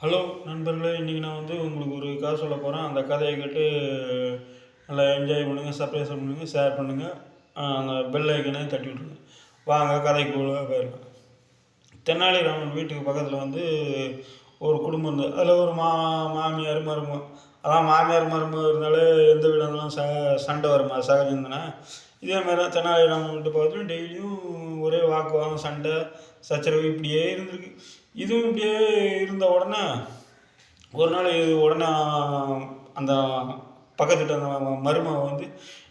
Hello நண்பர்களே இன்றைக்கி நான் வந்து உங்களுக்கு ஒரு கதை சொல்ல போகிறேன் அந்த கதையை கேட்டு நல்லா என்ஜாய் பண்ணுங்கள் சர்ப்ரைஸ் பண்ணுங்கள் ஷேர் பண்ணுங்கள் அந்த பெல் ஐக்கனே தட்டி விட்ருங்க வாங்க கதைக்கு போயிடலாம். தென்னாலிராமன் வீட்டுக்கு பக்கத்தில் வந்து ஒரு குடும்பம் இருந்தது. அதில் ஒரு மா மாமியார் மருமகம் அதான் மாமியார் மருமகம் இருந்தாலே எந்த வீடாக இருந்தாலும் ச சண்டை வருமா? சகஜம் தானே இதே மாதிரி தான் தெனாலிராமன் வீட்டு பக்கத்தில் டெய்லியும் ஒரே வாக்குவாதம் சண்டை சச்சரவு இப்படியே இருந்திருக்கு. இதுவும் இப்படியே இருந்த உடனே ஒரு நாள் இது உடனே அந்த பக்கத்து அந்த மருமக மருமகன் வந்து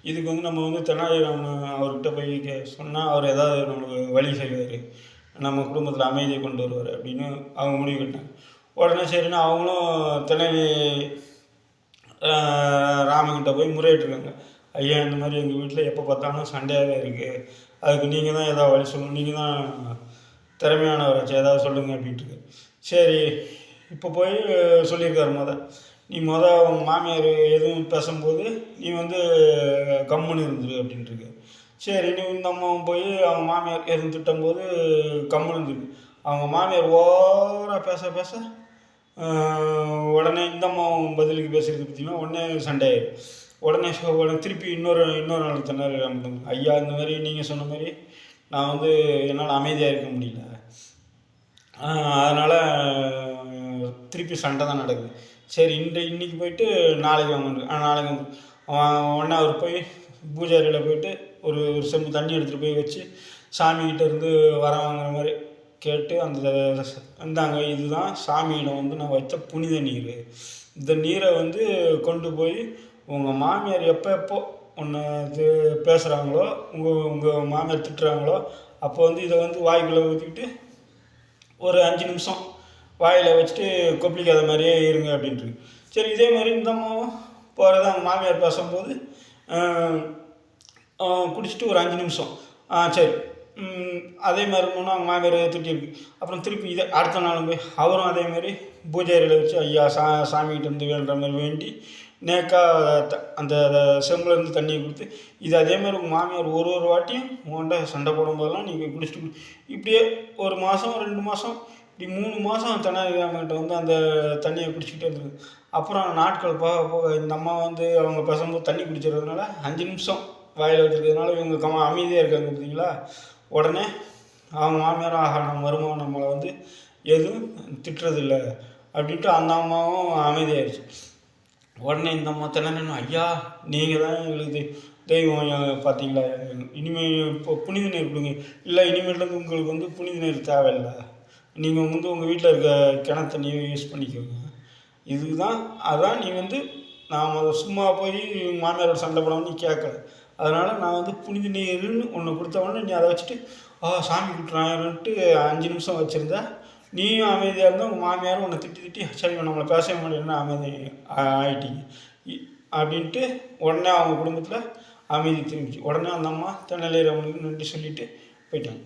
இதுக்கு வந்து நம்ம வந்து தெனாலிராமன் அவர்கிட்ட போய் கே சொன்னால் அவர் ஏதாவது நம்மளுக்கு வழி செய்வார். நம்ம குடும்பத்தில் அமைதியை கொண்டு வருவார் அப்படின்னு அவங்க முடிவு கட்டாங்க உடனே சரின்னா அவங்களும் தெனாலி ராமன் ராமன்கிட்ட போய் முறையிட்டுருக்காங்க. ஐயா இந்த மாதிரி எங்கள் வீட்டில் எப்போ பார்த்தாலும் சண்டையாகவே இருக்குது அதுக்கு நீங்கள் தான் ஏதாவது வழி சொல்லணும். நீங்கள் தான் திறமையானவராச்சு ஏதாவது சொல்லுங்கள் அப்படின்ட்டு. சரி இப்போ போய் சொல்லியிருக்காரு மொதல் நீ முத அவங்க மாமியார் எதுவும் பேசும்போது நீ வந்து கம்முன்னு இருந்துரு அப்படின்ட்டுருக்கு. சரி நீ இந்த அம்மாவும் போய் அவங்க மாமியார் எதுவும் திட்டும்போது கம்முன்னு இருந்துருக்கு அவங்க மாமியார் ஓவராக பேச பேச உடனே இந்த அம்மாவும் பதிலுக்கு பேசுகிறது பார்த்தீங்கன்னா உடனே சண்டை ஆயிடும் உடனே சொ- உடனே திருப்பி இன்னொரு இன்னொரு நாள் திணறு ஐயா இந்த மாதிரி நீங்கள் சொன்ன மாதிரி நான் வந்து என்னால் அமைதியாக இருக்க முடியல. அதனால் திருப்பி சண்டை தான் நடக்குது. சரி இன்று இன்றைக்கி போயிட்டு நாளைக்கு வாங்க நாளைக்கு வந்து அவன் அவர் போய் பூஜாரியில் போயிட்டு ஒரு ஒரு செம்பு தண்ணி எடுத்துகிட்டு போய் வச்சு சாமிகிட்ட இருந்து வர வாங்குற மாதிரி கேட்டு அந்த இந்தாங்க இதுதான் சாமியிடம் வந்து நான் வச்ச புனித நீர். இந்த நீரை வந்து கொண்டு போய் உங்கள் மாமியார் எப்போ எப்போ ஒன்று இது பேசுகிறாங்களோ உங்கள் உங்கள் மாமியார் திட்டுறாங்களோ அப்போ வந்து இதை வந்து வாய்க்குள்ளே ஊற்றிக்கிட்டு ஒரு அஞ்சு நிமிஷம் வாயில் வச்சுட்டு கொப்பளிக்காத மாதிரியே இருங்க அப்படின்ட்டு. சரி இதே மாதிரி இந்த அம்மாவும் போகிறது அவங்க மாமியார் பேசும்போது குடிச்சிட்டு ஒரு அஞ்சு நிமிஷம். ஆ சரி. அதே மாதிரி மூணு அவங்க மாமியார் திட்டிருக்கு அப்புறம் திருப்பி இதே அடுத்த நாளும் போய் அவரும் அதே மாதிரி பூஜை அறையில் வச்சு ஐயா சா சாமிகிட்ட இருந்து வேண்டுற மாதிரி வேண்டி நேக்காக த- அந்த செம்புலேருந்து தண்ணியை கொடுத்து இது அதேமாதிரி உங்கள் மாமியார் ஒரு ஒரு வாட்டியும் உங்கள்கிட்ட சண்டை போடும்போதெல்லாம் நீங்கள் குடிச்சிட்டு இப்படியே ஒரு மாதம் ரெண்டு மாதம் இப்படி மூணு மாதம் தென்னாலிராமன்கிட்ட வந்து அந்த தண்ணியை குடிச்சிக்கிட்டே இருந்தது அப்புறம் நாட்கள் போக போக இந்த அம்மா வந்து அவங்க பேசும்போது தண்ணி குடிச்சிடுறதுனால அஞ்சு நிமிஷம் வாயில் வச்சிருக்கிறதுனால இவங்க கம அமைதியாக இருக்காங்க பார்த்தீங்களா உடனே அவங்க மாமியார் ஆஹா நம்ம மருமகன் நம்மளை வந்து எதுவும் திட்டுறதில்ல அப்படின்ட்டு அந்த அம்மாவும் அமைதியாகிடுச்சு உடனே இந்த அம்மா தினன்னு ஐயா நீங்கள் தான் எங்களுக்கு தெய்வம் பார்த்தீங்களா? இனிமேல் இப்போ புனித நீர் கொடுங்க. இல்லை இனிமேலேருந்து உங்களுக்கு வந்து புனித நீர் தேவையில்லை. நீங்கள் வந்து உங்கள் வீட்டில் இருக்க கிணத்து தண்ணியை யூஸ் பண்ணிக்கோங்க. இதுக்கு தான் அதான் நீ வந்து நான் அதை சும்மா போய் மாமியாரோட சண்டை போடாமல் நீ கேட்கல. அதனால் நான் வந்து புனித நீர்னு ஒன்று கொடுத்த உடனே நீ அதை வச்சுட்டு ஆ சாமி கொடுத்துறான்ட்டு அஞ்சு நிமிஷம் வச்சுருந்தா நீயும் அமைதியாக இருந்தால் உங்கள் மாமியாரும் உன்னை திட்டி திட்டி சரி நம்மளை பேசவே மாட்டேன்னு அமைதி ஆகிட்டீங்க இ- அப்படின்ட்டு உடனே அவங்க குடும்பத்தில் அமைதி திரும்பிச்சு. உடனே அந்த அம்மா தென்னலையில் அவங்களுக்கு நன்றி சொல்லிவிட்டு போயிட்டாங்க.